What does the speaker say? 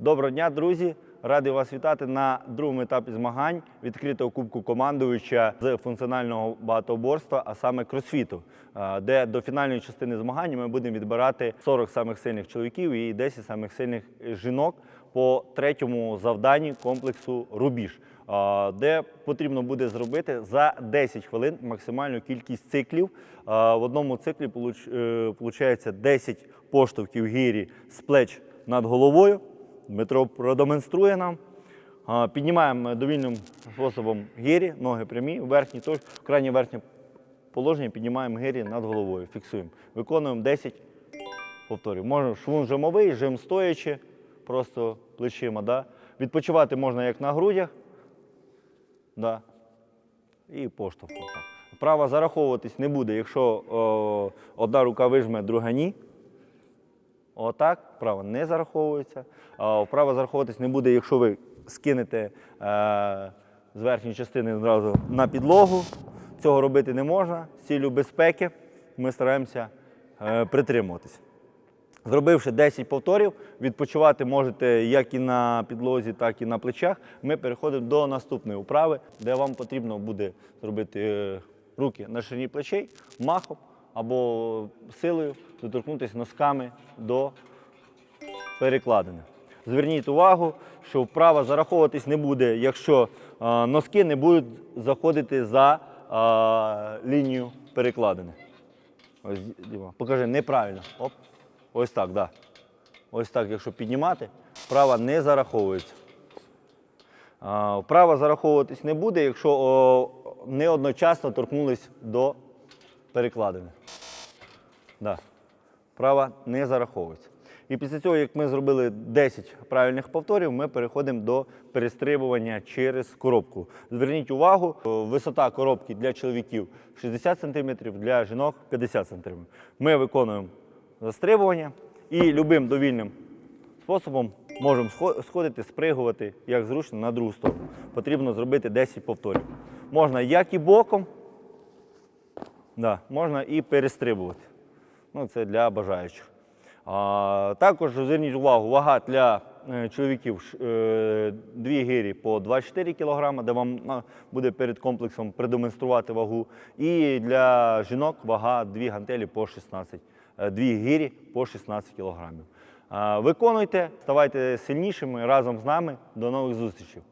Доброго дня, друзі! Радий вас вітати на другому етапі змагань відкритого кубку командувача з функціонального багатоборства, а саме кросфіту, е, де до фінальної частини змагань ми будемо відбирати 40 самих сильних чоловіків і 10 самих сильних жінок по третьому завданні комплексу Рубіж, е, де потрібно буде зробити за 10 хвилин максимальну кількість циклів. Е, В одному циклі виходить 10 поштовхів гірі з плеч над головою. Дмитро продемонструє нам. Піднімаємо довільним способом гирі, ноги прямі, верхні, тож, крайнє верхнє положення піднімаємо гирі над головою, фіксуємо. Виконуємо 10 повторів. Можна швун жимовий, жим стоячи, просто плечима. Да? Відпочивати можна як на грудях. Да. І поштовх. отак. Права зараховуватись не буде, якщо о, одна рука вижме, друга ні. Отак, право не зараховується. А Вправо зараховуватись не буде, якщо ви скинете е, з верхньої частини одразу на підлогу. Цього робити не можна. З ціллю безпеки ми стараємося е, притримуватись. Зробивши 10 повторів, відпочивати можете як і на підлозі, так і на плечах. Ми переходимо до наступної вправи, де вам потрібно буде зробити е, руки на ширині плечей, махом або силою доторкнутися носками до перекладини. Зверніть увагу, що вправа зараховуватись не буде, якщо е, носки не будуть заходити за е, лінію перекладини. Ось, покажи, неправильно. Оп. Ось так, да. Ось так, якщо піднімати, вправа не зараховується. А, Вправа зараховуватись не буде, якщо не одночасно торкнулись до перекладини. Да. Права не зараховується. І після цього, як ми зробили 10 правильних повторів, ми переходимо до перестрибування через коробку. Зверніть увагу, висота коробки для чоловіків 60 см, для жінок 50 см. Ми виконуємо застрибування і любим довільним способом можемо сходити, спригувати, як зручно, на другу сторону. Потрібно зробити 10 повторів. Можна як і боком, да, можна і перестрибувати. Ну, це для бажаючих. А, також зверніть увагу, вага для е, чоловіків ш- е, дві гирі по 24 кг, де вам буде перед комплексом продемонструвати вагу. І для жінок вага дві гантелі по 16, е, дві гирі по 16 кг. Виконуйте, ставайте сильнішими разом з нами. До нових зустрічей!